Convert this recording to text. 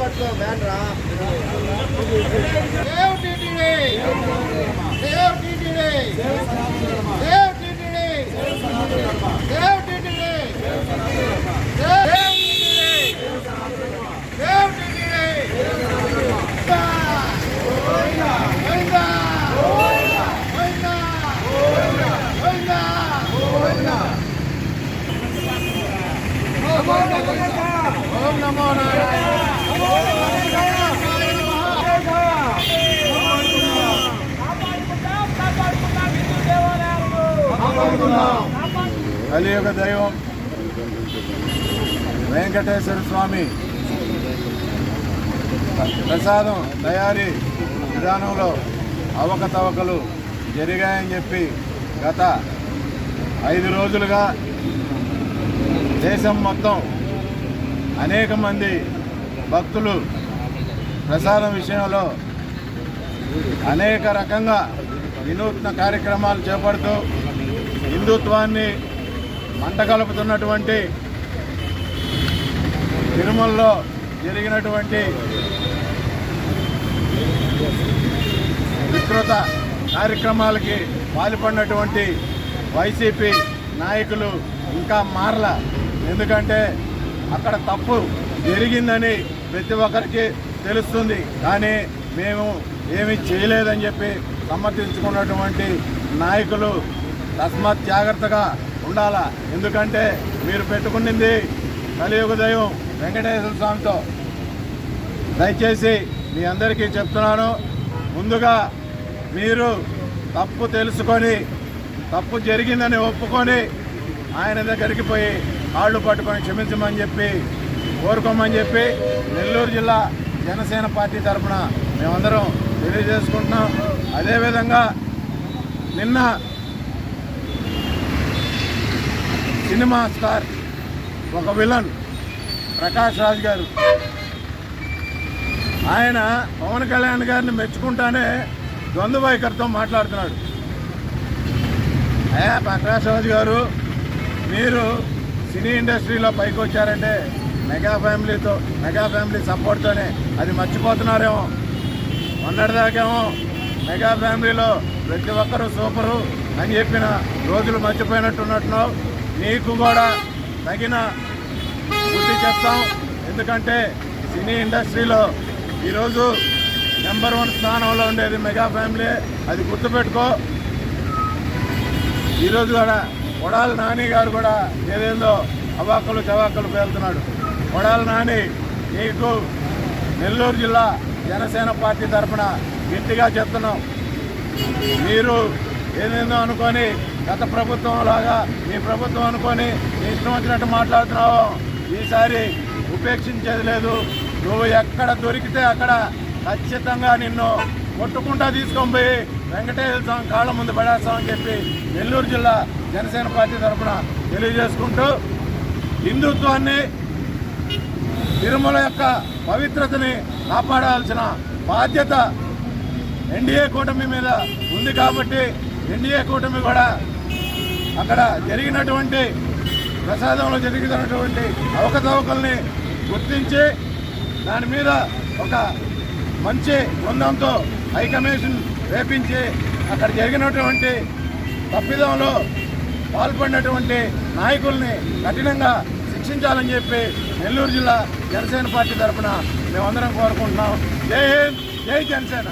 బాపట్లో ban రా. Save TTD. Save TTD. Save TTD. Save TTD. Save save TTD. ఓం నమో నారాయణ కలియుగ దైవం వెంకటేశ్వర స్వామి ప్రసాదం తయారీ విధానంలో అవకతవకలు జరిగాయని చెప్పి గత ఐదు రోజులుగా దేశం మొత్తం అనేక మంది భక్తులు ప్రసాదం విషయంలో అనేక రకంగా వినూత్న కార్యక్రమాలు చేపడుతూ హిందుత్వాన్ని మంటగలుపుతున్నటువంటి తిరుమలలో జరిగినటువంటి వికృత కార్యక్రమాలకి పాల్పడినటువంటి వైసీపీ నాయకులు ఇంకా మారల. ఎందుకంటే అక్కడ తప్పు జరిగిందని ప్రతి ఒక్కరికి తెలుస్తుంది. కానీ మేము ఏమీ చేయలేదని చెప్పి సమర్థించుకున్నటువంటి నాయకులు తస్మాత్ జాగ్రత్తగా ఉండాలా? ఎందుకంటే మీరు పెట్టుకునింది కలియుగ దైవం వెంకటేశ్వర స్వామితో. దయచేసి మీ అందరికీ చెప్తున్నాను ముందుగా మీరు తప్పు తెలుసుకొని తప్పు జరిగిందని ఒప్పుకొని ఆయన దగ్గరికి పోయి కాళ్ళు పట్టుకొని క్షమించమని చెప్పి కోరుకోమని చెప్పి నెల్లూరు జిల్లా జనసేన పార్టీ తరఫున మేమందరం తెలియజేసుకుంటున్నాం. అదేవిధంగా నిన్న సినిమా స్టార్ ఒక విలన్ ప్రకాష్ రాజ్ గారు ఆయన పవన్ కళ్యాణ్ గారిని మెచ్చుకుంటానే ద్వంద్వ వైఖరితో మాట్లాడుతున్నాడు. అయ్యా ప్రకాష్ రాజు గారు మీరు సినీ ఇండస్ట్రీలో పైకి వచ్చారంటే మెగా ఫ్యామిలీతో మెగా ఫ్యామిలీ సపోర్ట్తోనే అది మర్చిపోతున్నారేమో. మొన్నటిదాకేమో మెగా ఫ్యామిలీలో ప్రతి ఒక్కరూ సూపరు అని చెప్పిన రోజులు మర్చిపోయినట్టున్నట్టున్నావు. నీకు కూడా తగిన బుద్ధి చెప్తాం. ఎందుకంటే సినీ ఇండస్ట్రీలో ఈరోజు నెంబర్ వన్ స్థానంలో ఉండేది మెగా ఫ్యామిలీ. అది గుర్తుపెట్టుకో. ఈరోజు కూడా కొడాలి నాని గారు కూడా ఏదేందో అవాకలు చవాకులు పేలుతున్నాడు. కొడాల నాని నీకు నెల్లూరు జిల్లా జనసేన పార్టీ తరఫున గట్టిగా చెప్తున్నాం. మీరు ఏదేందో అనుకొని గత ప్రభుత్వం లాగా మీ ప్రభుత్వం అనుకొని ఇష్టం వచ్చినట్టు మాట్లాడుతున్నావు. ఈసారి ఉపేక్షించేది లేదు. నువ్వు ఎక్కడ దొరికితే అక్కడ ఖచ్చితంగా నిన్ను కొట్టుకుంటా తీసుకొని పోయి వెంకటేశ్వర స్వామి కాళ్ళ ముందు పడేస్తామని చెప్పి నెల్లూరు జిల్లా జనసేన పార్టీ తరఫున తెలియజేసుకుంటూ హిందుత్వాన్ని తిరుమల యొక్క పవిత్రతని కాపాడాల్సిన బాధ్యత ఎన్డీఏ కూటమి మీద ఉంది కాబట్టి ఎన్డీఏ కూటమి కూడా అక్కడ జరిగినటువంటి ప్రసాదంలో జరిగినటువంటి అవకతవకల్ని గుర్తించి దాని మీద ఒక మంచి బృందంతో హైకమిషన్ రేపించి అక్కడ జరిగినటువంటి తప్పిదంలో పాల్పడినటువంటి నాయకుల్ని కఠినంగా శిక్షించాలని చెప్పి నెల్లూరు జిల్లా జనసేన పార్టీ తరఫున మేమందరం కోరుకుంటున్నాం. జై హింద్ జై జనసేన.